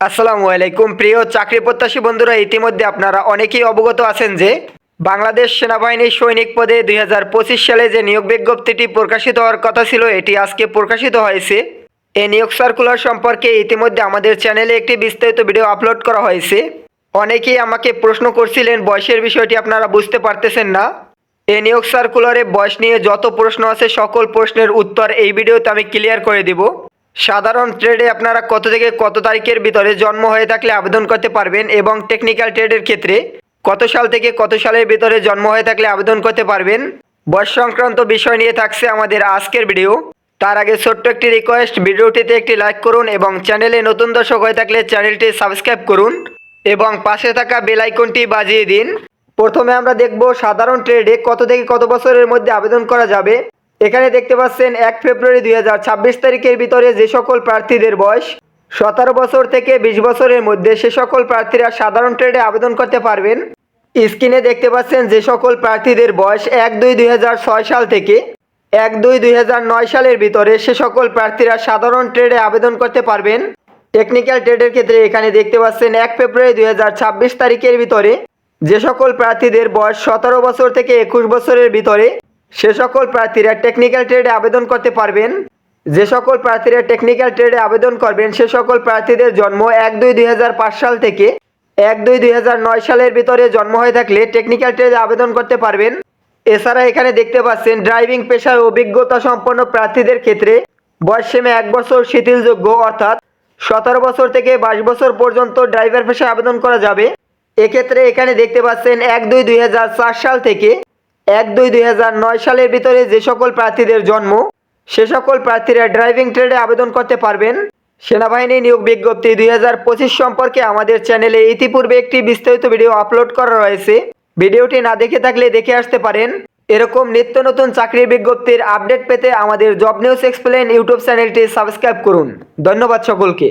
আসসালামু আলাইকুম। প্রিয় চাকরি প্রত্যাশী বন্ধুরা, ইতিমধ্যে আপনারা অনেকেই অবগত আছেন যে বাংলাদেশ সেনাবাহিনীর সৈনিক পদে দুই হাজার পঁচিশ সালে যে নিয়োগ বিজ্ঞপ্তিটি প্রকাশিত হওয়ার কথা ছিল, এটি আজকে প্রকাশিত হয়েছে। এই নিয়োগ সার্কুলার সম্পর্কে ইতিমধ্যে আমাদের চ্যানেলে একটি বিস্তারিত ভিডিও আপলোড করা হয়েছে। অনেকেই আমাকে প্রশ্ন করছিলেন, বয়সের বিষয়টি আপনারা বুঝতে পারতেছেন না। এই নিয়োগ সার্কুলারে বয়স নিয়ে যত প্রশ্ন আছে, সকল প্রশ্নের উত্তর এই ভিডিওতে আমি ক্লিয়ার করে দিব। সাধারণ ট্রেডে আপনারা কত থেকে কত তারিখের ভিতরে জন্ম হয়ে থাকলে আবেদন করতে পারবেন এবং টেকনিক্যাল ট্রেডের ক্ষেত্রে কত সাল থেকে কত সালের ভিতরে জন্ম হয়ে থাকলে আবেদন করতে পারবেন? বয়স সংক্রান্ত বিষয় নিয়ে থাকছে আমাদের আজকের ভিডিও তার আগে ছোট্ট একটি রিকোয়েস্ট ভিডিওটিতে একটি লাইক করুন এবং চ্যানেলে নতুন দর্শক হয়ে থাকলে চ্যানেলটি সাবস্ক্রাইব করুন এবং পাশে থাকা বেল আইকনটি বাজিয়ে দিন। প্রথমে আমরা দেখব সাধারণ ট্রেডে কত থেকে কত বছরের মধ্যে আবেদন করা যাবে। এখানে দেখতে পাচ্ছেন এক ফেব্রুয়ারি দুই হাজার ছাব্বিশ তারিখের ভিতরে যে সকল প্রার্থীদের বয়স, সতেরো বছর থেকে বিশ বছরের মধ্যে সে সকল প্রার্থীরা সাধারণ ট্রেডে আবেদন করতে পারবেন। স্ক্রিনে দেখতে পাচ্ছেন যে সকল প্রার্থীদের বয়স এক দুই দুই সাল থেকে এক দুই দুই সালের ভিতরে সে সকল প্রার্থীরা সাধারণ ট্রেডে আবেদন করতে পারবেন। টেকনিক্যাল ট্রেডের ক্ষেত্রে এখানে দেখতে পাচ্ছেন এক ফেব্রুয়ারি দুই হাজার ছাব্বিশ তারিখের ভিতরে যে সকল প্রার্থীদের বয়স সতেরো বছর থেকে একুশ বছরের ভিতরে সে সকল প্রার্থীরা টেকনিক্যাল ট্রেডে আবেদন করতে পারবেন। যে সকল প্রার্থীরা টেকনিক্যাল ট্রেডে আবেদন করবেন, সে সকল প্রার্থীদের জন্ম এক দুই দুই সাল থেকে এক দুই দুই সালের ভিতরে জন্ম হয়ে থাকলে টেকনিক্যাল ট্রেডে আবেদন করতে পারবেন। এছাড়া এখানে দেখতে পাচ্ছেন ড্রাইভিং পেশার অভিজ্ঞতা সম্পন্ন প্রার্থীদের ক্ষেত্রে বয়স সীমা এক বছর শিথিলযোগ্য, অর্থাৎ সতেরো বছর থেকে বাইশ বছর পর্যন্ত ড্রাইভার পেশায় আবেদন করা যাবে। এক্ষেত্রে এখানে দেখতে পাচ্ছেন, এক দুই দুই সাল থেকে এক দুই দুই সালের ভিতরে যে সকল প্রার্থীদের জন্ম, সে সকল প্রার্থীরা ড্রাইভিং ট্রেডে আবেদন করতে পারবেন। সেনাবাহিনী নিয়োগ বিজ্ঞপ্তি দুই হাজার পঁচিশ সম্পর্কে আমাদের চ্যানেলে ইতিপূর্বে একটি বিস্তারিত ভিডিও আপলোড করা রয়েছে। ভিডিওটি না দেখে থাকলে দেখে আসতে পারেন। এরকম নিত্য নতুন চাকরির বিজ্ঞপ্তির আপডেট পেতে আমাদের জব নিউজ এক্সপ্লেন ইউটিউব চ্যানেলটি সাবস্ক্রাইব করুন। ধন্যবাদ সকলকে।